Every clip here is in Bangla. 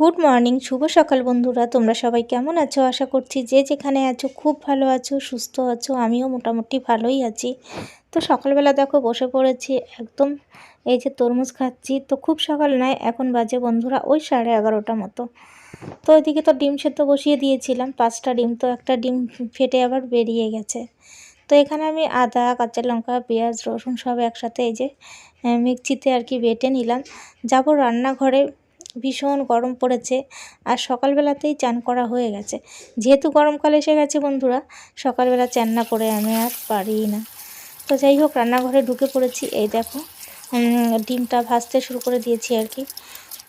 গুড মর্নিং, শুভ সকাল বন্ধুরা। তোমরা সবাই কেমন আছো? আশা করছি যে যেখানে আছো খুব ভালো আছো, সুস্থ আছো, আমিও মোটামুটি ভালোই আছি। তো সকালবেলা দেখো বসে পড়েছি একদম, এই যে তরমুজ খাচ্ছি। তো খুব সকাল নয়, এখন বাজে বন্ধুরা ওই সাড়ে এগারোটা মতো। তো ওইদিকে তো ডিম সেদ্ধ বসিয়ে দিয়েছিলাম, পাঁচটা ডিম, তো একটা ডিম ফেটে আবার বেরিয়ে গেছে। তো এখানে আমি আদা, কাঁচা লঙ্কা, পেঁয়াজ, রসুন সব একসাথে এই যে মিক্সিতে আর কি বেটে নিলাম। যাব রান্নাঘরে ভীষণ গরম পড়েছে আর সকালবেলাতেই চান করা হয়ে গেছে। যেহেতু গরমকাল এসে গেছে বন্ধুরা, সকালবেলা চান না করে আমি আর পারি না। তো যাই হোক, রান্নাঘরে ঢুকে পড়েছি। এই দেখো ডিমটা ভাজতে শুরু করে দিয়েছি আর কি।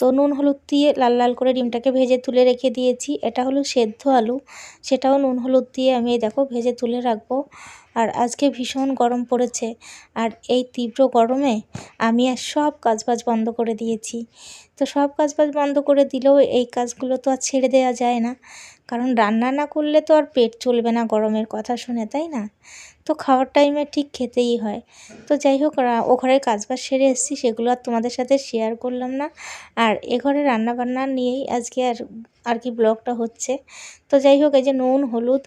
তো নুন, হলুদ দিয়ে লাল লাল করে ডিমটাকে ভেজে তুলে রেখে দিয়েছি। এটা হলো সেদ্ধ আলু। সেটাও নুন, হলুদ দিয়ে আমি দেখো ভেজে তুলে রাখব। আর আজকে ভীষণ গরম পড়েছে। আর এই তীব্র গরমে আমি আর সব কাজবাজ বন্ধ করে দিয়েছি। তো সব কাজবাজ বন্ধ করে দিলেও এই কাজগুলো তো আর ছেড়ে দেওয়া যায় না। কারণ রান্না না করলে তো আর পেট চলবে না গরমের কথা শুনে, তাই না? তো খাওয়ার টাইমে ঠিক খেতেই হয়। তো যাই হোক ও ঘরের কাজবাজ সেরে এসেছি, সেগুলো আর তোমাদের সাথে শেয়ার করলাম না। আর এ ঘরে রান্নাবান্না নিয়েই আজকে আর আর কি ব্লগটা হচ্ছে। তো যাই হোক, এই যে নুন, হলুদ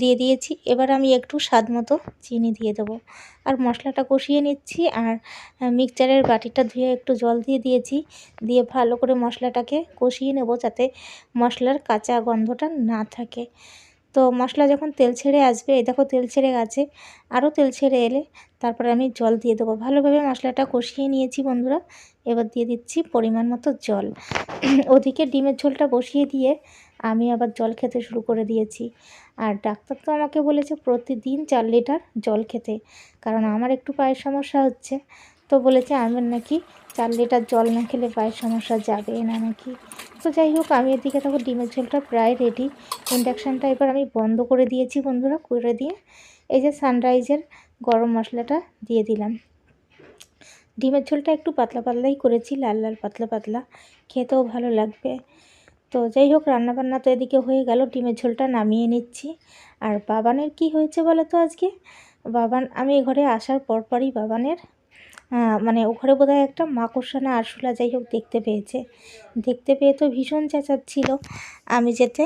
দিয়ে দিয়েছি, এবার আমি একটু স্বাদ মতো চিনি দিয়ে দেবো। আর মশলাটা কষিয়ে নিচ্ছি, আর মিক্সচারের বাটিটা ধুয়ে একটু জল দিয়ে দিয়েছি, দিয়ে ভালো করে মশলাটাকে কষিয়ে নেব যাতে মশলার কাঁচা গন্ধটা না থাকে। তো মশলা যখন তেল ছেড়ে আসবে, এই দেখো তেল ছেড়ে গেছে, আরও তেল ছেড়ে এলে তারপরে আমি জল দিয়ে দেবো। ভালোভাবে মশলাটা কষিয়ে নিয়েছি বন্ধুরা, এবার দিয়ে দিচ্ছি পরিমাণ মতো জল। ওদিকে ডিমের ঝোলটা বসিয়ে দিয়ে আমি আবার জল খেতে শুরু করে দিয়েছি। আর ডাক্তার তো আমাকে বলেছে প্রতিদিন চার লিটার জল খেতে, কারণ আমার একটু পায়ের সমস্যা হচ্ছে। তো বলেছে আমার নাকি? চার লিটার জল না খেলে পায়ের সমস্যা যাবে না নাকি? তো যাই হোক, আমি এদিকে তখন ডিমের ঝোলটা প্রায় রেডি ইন্ডাকশানটা এবার আমি বন্ধ করে দিয়েছি বন্ধুরা, করে দিয়ে এই যে সানরাইজের গরম মশলাটা দিয়ে দিলাম। ডিমের ঝোলটা একটু পাতলা পাতলাই করেছি, লাল লাল পাতলা পাতলা, খেতেও ভালো লাগবে। তো যাই হোক, রান্নাবান্না তো এদিকে হয়ে গেল, ডিমের ঝোলটা নামিয়ে নিচ্ছি। আর বাবানের কি হয়েছে বলো তো আজকে? বাবান, আমি ঘরে আসার পরপরই বাবানের মানে ওখানে বোধহয় একটা মাকড়সা না আরশোলা যাই হোক দেখতে পেয়েছে। দেখতে পেয়ে তো ভীষণ চেঁচাচ্ছিল। আমি যেতে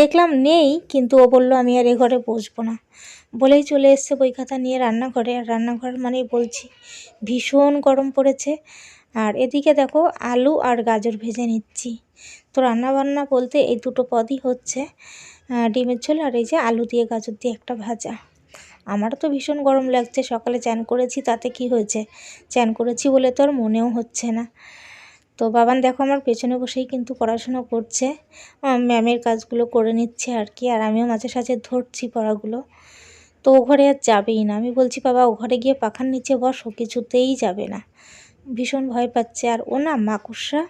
দেখলাম নেই, কিন্তু ও বলল, আমি আর এ ঘরে বসবো না। বলেই চলে এসছে বই খাতা নিয়ে রান্নাঘরে। আর রান্নাঘর মানেই বলছি, ভীষণ গরম পড়েছে। আর এদিকে দেখো, আলু আর গাজর ভেজে নিচ্ছি। তো রান্নাবান্না বলতে এই দুটো পদই হচ্ছে ডিমের ঝোল আর এই যে আলু দিয়ে গাজর দিয়ে একটা ভাজা। আমারও তো ভীষণ গরম লাগছে, সকালে চান করেছি, তাতে কি হয়েছে? চান করেছি বলে তো আর মনেও হচ্ছে না। তো বাবান দেখো আমার পেছনে বসেই কিন্তু পড়াশুনো করছে। ম্যামের কাজগুলো করে নিচ্ছে আর কি, আর আমিও মাঝে সাঝে ধরছি পড়াগুলো। তো ও ঘরে আর যাবেই না। আমি বলছি, বাবা, ও ঘরে গিয়ে পাখার নিচে বসো কিছুতেই যাবে না। ভীষণ ভয় পাচ্ছে। আর ও না মাকড়সা,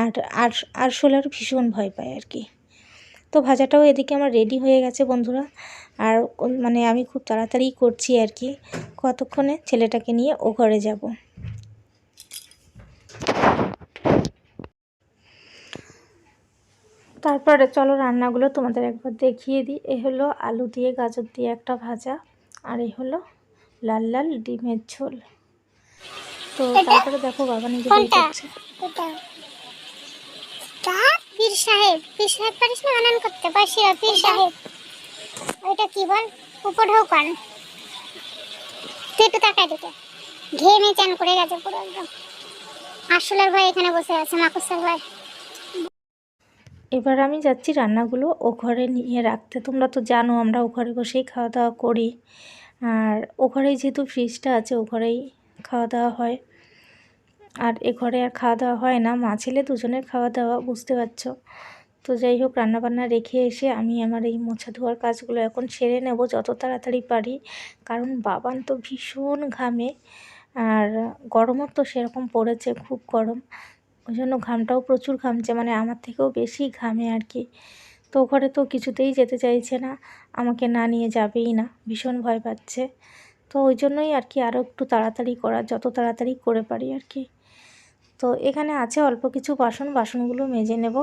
আর আর আরশোলার ভীষণ ভয় পায় আর কি। তো ভাজাটাও এদিকে আমার রেডি হয়ে গেছে বন্ধুরা। আর ও- মানে আমি খুব তাড়াতাড়ি করছি আর কি। কতক্ষণে ছেলেটাকে নিয়ে ও ঘরে যাব। তারপরে চলো রান্নাগুলো তোমাদের একবার দেখিয়ে দিই। এ হলো আলু দিয়ে গাজর দিয়ে একটা ভাজা। আর এই হলো লাল লাল ডিমের ঝোল। তো তারপরে দেখো বাবা নিজে করছে। পীর সাহেব পীর সাহেব পারিস না বানান করতে? পারছি না পীর সাহেব। ওইটা কি বল? উপঢাও কান তুই একটু তাকায় দিকে ঘেমে চান করে গেছে পুরো একদম। আসলের ভাই এখানে বসে আছে মাকুসার ভাই। এবার আমি যাচ্ছি রান্নাগুলো ও ঘরে নিয়ে রাখতে। তোমরা তো জানো আমরা ও ঘরে বসেই খাওয়া দাওয়া করি। আর ও ঘরেই যেহেতু ফ্রিজটা আছে ও ঘরেই খাওয়া দাওয়া হয়। আর এ ঘরে আর খাওয়া দাওয়া হয় না। মা ছেলে দুজনের খাওয়া দাওয়া, বুঝতে পারছ? তো যাই হোক, রান্নাবান্না রেখে এসে আমি আমার এই মোছা ধোয়ার কাজগুলো এখন সেরে নেব যত তাড়াতাড়ি পারি। কারণ বাবান তো ভীষণ ঘামে আর গরমও তো সেরকম পড়েছে, খুব গরম। ওই জন্য ঘামটাও প্রচুর ঘামছে মানে আমার থেকেও বেশি ঘামে আর কি। তো ঘরে তো কিছুতেই যেতে চাইছে না, আমাকে না নিয়ে যাবেই না, ভীষণ ভয় পাচ্ছে। তো ওই জন্যই আর কি আরও একটু তাড়াতাড়ি করা যত তাড়াতাড়ি করে পারি আর কি। তো এখানে আছে অল্প কিছু বাসন, বাসনগুলো মেজে নেব।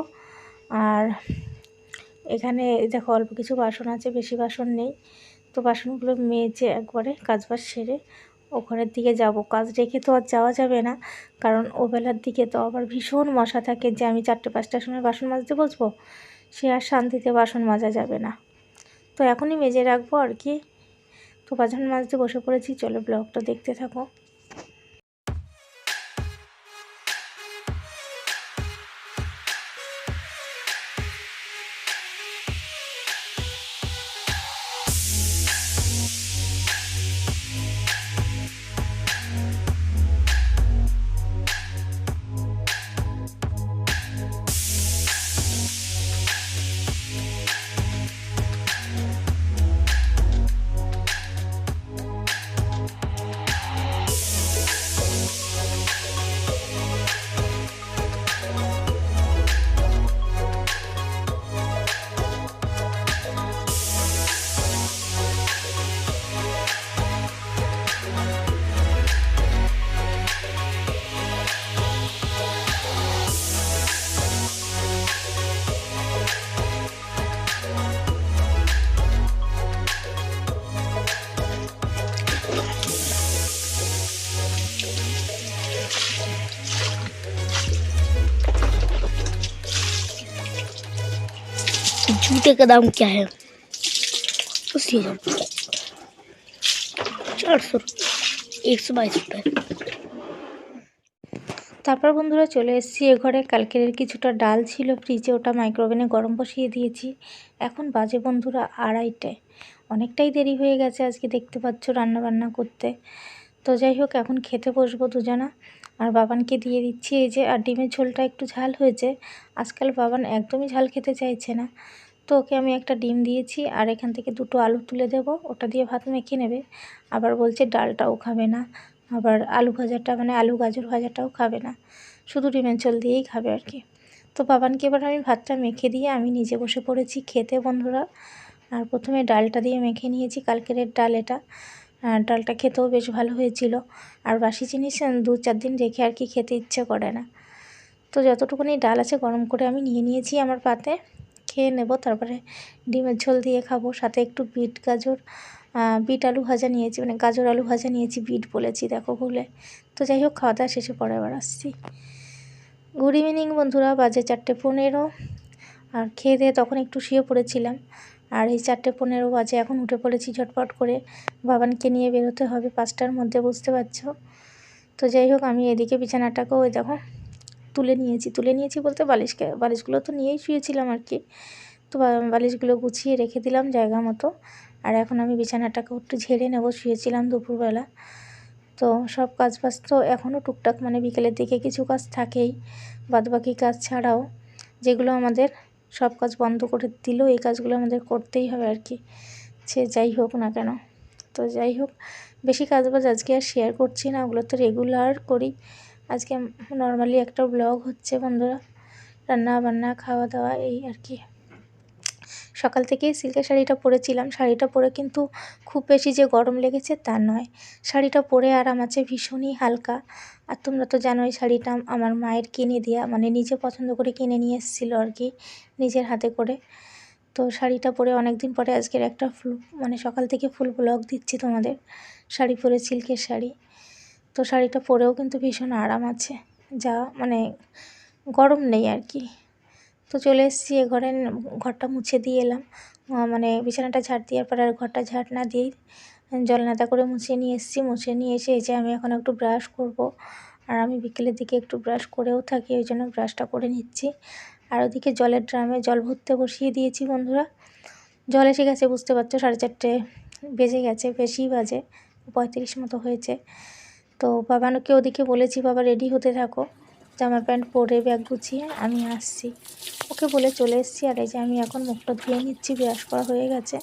আর এখানে দেখো অল্প কিছু বাসন আছে, বেশি বাসন নেই। তো বাসনগুলো মেজে একবারে কাজবাজ সেরে ওখানের দিকে যাব। কাজ রেখে তো আর যাওয়া যাবে না, কারণ ওবেলার দিকে তো আবার ভীষণ মশা থাকে যে আমি চারটে, পাঁচটার সময় বাসন মাজতে বসবো, সে আর শান্তিতে বাসন মাজা যাবে না। তো এখনই মেজে রাখব আর কি। তো বাসন মাজতে বসে পড়েছি, চলো ব্লগটা দেখতে থাকো। जूते का दाम क्या है उसकी चार सौ एक सौ बाईस रुपये তারপর বন্ধুরা চলে এসেছি এ ঘরে কালকের কিছুটা ডাল ছিল ফ্রিজে ওটা মাইক্রোওভেনে গরম বসিয়ে দিয়েছি এখন বাজে বন্ধুরা আড়াইটায় অনেকটাই দেরি হয়ে গেছে আজকে দেখতে পাচ্ছ রান্না বান্না করতে তো যাই হোক এখন খেতে বসবো দুজনা আর বাবানকে দিয়ে দিচ্ছি এই যে আর ডিমের ঝোলটা একটু ঝাল হয়েছে আজকাল বাবান একদমই ঝাল খেতে চাইছে না তো ওকে আমি একটা ডিম দিয়েছি আর এখান থেকে দুটো আলু তুলে দেবো। ওটা দিয়ে ভাত মেখে নেবে। আবার বলছে ডালটাও খাবে না। আবার আলু ভাজাটা মানে আলু গাজর ভাজাটাও খাবে না। শুধু ডিমের ঝোল দিয়েই খাবে আর কি। তো বাবানকে এবার আমি ভাতটা মেখে দিয়ে আমি নিজে বসে পড়েছি খেতে বন্ধুরা। আর প্রথমে ডালটা দিয়ে মেখে নিয়েছি, কালকের ডাল এটা। আর ডালটা খেতেও বেশ ভালো হয়েছিল। আর বাসি জিনিস দু চার দিন রেখে আর কি খেতে ইচ্ছে করে না। তো যতটুকুনি ডাল আছে গরম করে আমি নিয়ে নিয়েছি আমার পাতে। খেয়ে নেব। তারপরে ডিমের ঝোল দিয়ে খাব। সাথে একটু বিট, গাজর বিট আলু ভাজা নিয়েছি। মানে গাজর আলু ভাজা নিয়েছি, বিট বলেছি, দেখো ভুলে। তো যাই হোক, খাওয়া দাওয়া শেষে পরে আবার আসছি। গুড ইভিনিং বন্ধুরা, বাজে চারটে পনেরো। আর খেয়ে দিয়ে তখন একটু শুয়ে পড়েছিলাম। আর এই চারটে পনেরো বাজে, এখন উঠে পড়েছি ঝটপট করে। বাবানকে নিয়ে বেরোতে হবে পাঁচটার মধ্যে, বুঝতে পারছ? তো যাই হোক, আমি এদিকে বিছানাটাকেও ওই দেখো তুলে নিয়েছি। তুলে নিয়েছি বলতে বালিশকে বালিশগুলো তো নিয়েই শুয়েছিলাম আর কি। তো বালিশগুলো গুছিয়ে রেখে দিলাম জায়গা মতো। আর এখন আমি বিছানাটাকে একটু ঝেড়ে নেব, শুয়েছিলাম দুপুরবেলা। তো সব কাজ বাজ তো এখনও টুকটাক মানে বিকেলের দিকে কিছু কাজ থাকেই। বাদবাকি কাজ ছাড়াও যেগুলো আমাদের সব কাজ বন্ধ করে দিলেও এই কাজগুলো আমাদের করতেই হবে আর কি। সে যাই হোক না কেন। তো যাই হোক, বেশি কাজ বাজ আজকে আর শেয়ার করছি না, ওগুলো তো রেগুলার করি। আজকে নর্মালি একটা ব্লগ হচ্ছে বন্ধুরা। রান্না বান্না খাওয়া দাওয়া এই আর কি। সকাল থেকেই সিল্কের শাড়িটা পরেছিলাম। শাড়িটা পরে কিন্তু খুব বেশি যে গরম লেগেছে তা নয়। শাড়িটা পরে আরাম আছে ভীষণই হালকা। আর তোমরা তো জানোই শাড়িটা আমার মায়ের কিনে দেওয়া মানে নিজে পছন্দ করে কিনে নিয়ে এসেছিল আর কি, নিজের হাতে করে। তো শাড়িটা পরে অনেক দিন পরে আজকের একটা ফুল মানে সকাল থেকে ফুল ব্লগ দিচ্ছি তোমাদের। শাড়ি পরে সিল্কের শাড়ি। তো শাড়িটা পরেও কিন্তু ভীষণ আরাম আছে। যা মানে গরম নেই আর কি। তো চলে এসেছি এ ঘরে, ঘরটা মুছে দিয়ে এলাম। মানে বিছানাটা ঝাড় দেওয়ার পর আর ঘরটা ঝাড় না দিয়েই জল নাদা করে মুছে নিয়ে এসেছি। মুছে নিয়ে এসে এই যে আমি এখন একটু ব্রাশ করব। আর আমি বিকেলের দিকে একটু ব্রাশ করেও থাকি, ওই জন্য ব্রাশটা করে নিচ্ছি। আর ওদিকে জলের ড্রামে জল ভরতে বসিয়ে দিয়েছি বন্ধুরা। জল এসে গেছে, বুঝতে পারছ? সাড়ে চারটে বেজে গেছে বেশি বাজে, পঁয়ত্রিশ মতো হয়েছে। তো বাবানকে ওদিকে বলেছি, বাবা রেডি হতে থাকো। জামা প্যান্ট পরে ব্যাগ গুছিয়ে আমি আসছি। ওকে বলে চলে এসেছি, আর এই যে আমি এখন মুখটা ধুয়ে নিচ্ছি, ব্রাশ করা হয়ে গেছে।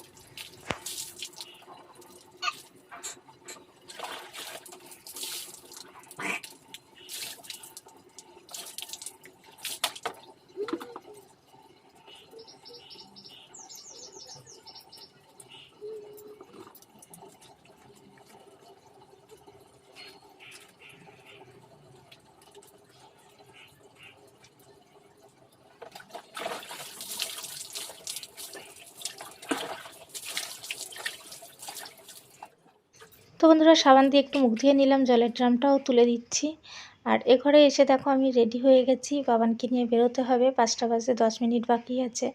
বন্ধুরা, সাবান দিয়ে একটু মুখ ধুয়ে নিলাম, জলের ড্রামটাও তুলে দিচ্ছি। আর এ ঘরে এসে দেখো, আমি রেডি হয়ে গেছি। বাবানকে নিয়ে বেরোতে হবে, পাঁচটা বাজে, দশ মিনিট বাকি আছে।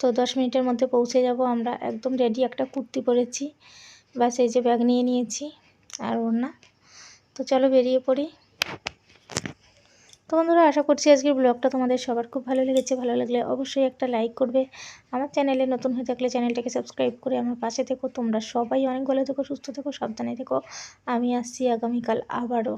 তো দশ মিনিটের মধ্যে পৌঁছে যাব আমরা। একদম রেডি একটা কুর্তি পরেছি। বাস এই যে ব্যাগ নিয়ে নিয়েছি আর ওর না তো চলো বেরিয়ে পড়ি। তো বন্ধুরা, আশা করছি আজকের ব্লগটা তোমাদের সবার খুব ভালো লেগেছে। ভালো লাগলে অবশ্যই একটা লাইক করবে। আমার চ্যানেলে নতুন হয়ে থাকলে চ্যানেলটাকে সাবস্ক্রাইব করে আমার পাশে থেকো। তোমরা সবাই অনেক ভালো থেকো, সুস্থ থেকো, সাবধানে থেকো। আমি আসছি আগামীকাল আবারও।